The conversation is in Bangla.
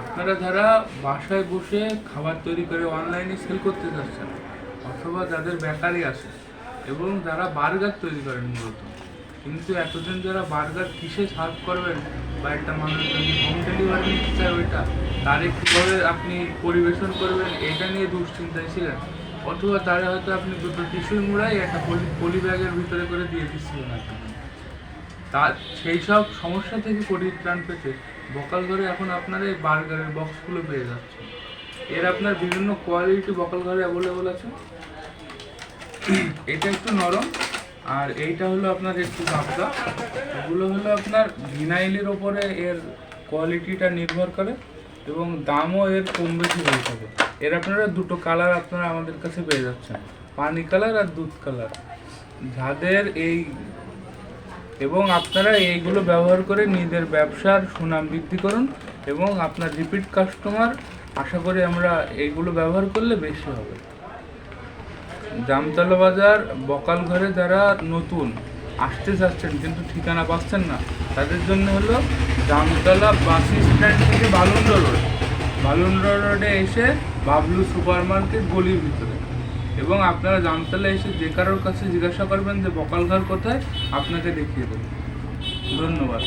আপনারা যারা বাসায় বসে খাবার তৈরি করে অনলাইনে সেল করতে চাচ্ছেন অথবা যাদের বেকারি আছে, এবং যারা বার্গার তৈরি করেন মূলত, কিন্তু এতদিন যারা বার্গার কিসে সার্ভ করবেন বা একটা মানুষ যদি হোম ডেলিভারি নিতে ওইটা, তারে কীভাবে আপনি পরিবেশন করবেন, এটা নিয়ে দুশ্চিন্তায় ছিলেন, অথবা তারা হয়তো আপনি দুটো টিস্যুর মুড়াই একটা পলি পলি ব্যাগের ভিতরে করে দিয়ে দিচ্ছিলেন আপনি তা সেই সব সমস্যা থেকে পরিত্রাণ পেতে বকাল ঘরে এখন আপনার এই বার্গারের বক্সগুলো পেয়ে যাচ্ছে এর আপনার বিভিন্ন কোয়ালিটি বকাল ঘরে অ্যাভেলেবল আছে। এটা একটু নরম, আর এইটা হলো আপনার একটু গাবদা এগুলো হলো আপনার ভিনাইলের ওপরে এর কোয়ালিটিটা নির্ভর করে এবং দামও এর কম বেশি হয়ে থাকে। এর আপনারা দুটো কালার আপনারা আমাদের কাছে পেয়ে যাচ্ছেন। পানি কালার আর দুধ কালার যাদের এই এবং আপনারা এইগুলো ব্যবহার করে নিজের ব্যবসার সুনাম বৃদ্ধি করুন এবং আপনার রিপিট কাস্টমার আশা করি আমরা এইগুলো ব্যবহার করলে বেশি হবে। জামতলা বাজার, বকাল ঘরে যারা নতুন, আসতে চাচ্ছেন কিন্তু ঠিকানা পাচ্ছেন না, তাদের জন্য হলো জামতলা বাস স্ট্যান্ড থেকে বালুন্ডা রোড। বালুন্ডা রোডে এসে বাবলু সুপার মার্কেট গলির ভিতরে। এবং আপনারা জামতলা এসে যে কারোর কাছে জিজ্ঞাসা করবেন যে বকালঘর কোথায়, আপনাকে দেখিয়ে দেবে। ধন্যবাদ।